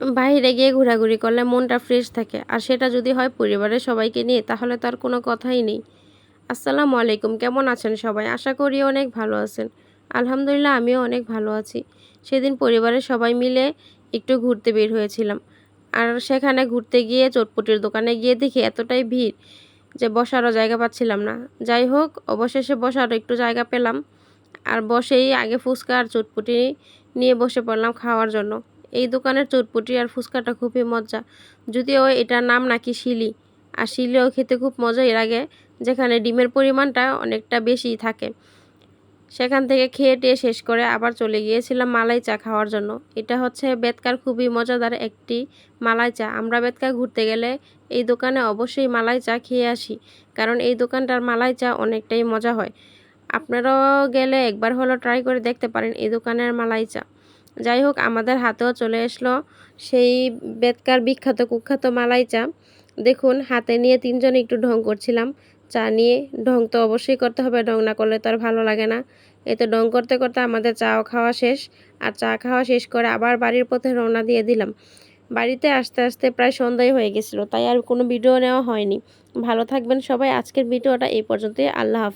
বাইরে গিয়ে ঘোরাঘুরি করলে মনটা ফ্রেশ থাকে। আর সেটা যদি হয় পরিবারের সবাইকে নিয়ে, তাহলে তার কোনো কথাই নেই। আসসালামু আলাইকুম, কেমন আছেন সবাই? আশা করি অনেক ভালো আছেন। আলহামদুলিল্লাহ, আমিও অনেক ভালো আছি। সেদিন পরিবারের সবাই মিলে একটু ঘুরতে বের হয়েছিলাম। আর সেখানে ঘুরতে গিয়ে চটপটির দোকানে গিয়ে দেখি এতটাই ভিড় যে বসারও জায়গা পাচ্ছিলাম না। যাই হোক, অবশেষে বসারও একটু জায়গা পেলাম। আর বসেই আগে ফুচকা আর চটপটি নিয়ে বসে পড়লাম খাওয়ার জন্য। এই দোকানের চটপটি আর ফুচকাটা খুবই মজা। যদিও এটার নাম নাকি শিলি। আর শিলিও খেতে খুব মজা এর আগে যেখানে ডিমের পরিমাণটা অনেকটা বেশি থাকে। সেখান থেকে খেয়ে টেয়ে শেষ করে আবার চলে গিয়েছিলাম মালাই চা খাওয়ার জন্য। এটা হচ্ছে বেতকার খুবই মজাদার একটি মালাই চা। আমরা বেতকা ঘুরতে গেলে এই দোকানে অবশ্যই মালাই চা খেয়ে আসি, কারণ এই দোকানটার মালাই চা অনেকটাই মজা হয়। আপনারাও গেলে একবার হলো ট্রাই করে দেখতে পারেন এই দোকানের মালাই চা। যাই হোক আমাদের হাতেও চলে আসলো সেই বেতকার বিখ্যাত, কুখ্যাত মালাই চা। দেখুন, হাতে নিয়ে তিনজনে একটু ঢং করছিলাম। চা নিয়ে ঢং তো অবশ্যই করতে হবে, ঢং না করলে তো আর ভালো লাগে না। এতে ঢং করতে করতে আমাদের চাও খাওয়া শেষ আর চা খাওয়া শেষ করে আবার বাড়ির পথে রওনা দিয়ে দিলাম। বাড়িতে আসতে আসতে প্রায় সন্ধ্যায় হয়ে গেছিল, তাই আর কোনো ভিডিও নেওয়া হয়নি। ভালো থাকবেন সবাই, আজকের ভিডিওটা এই পর্যন্তই। আল্লাহ হাফিজ।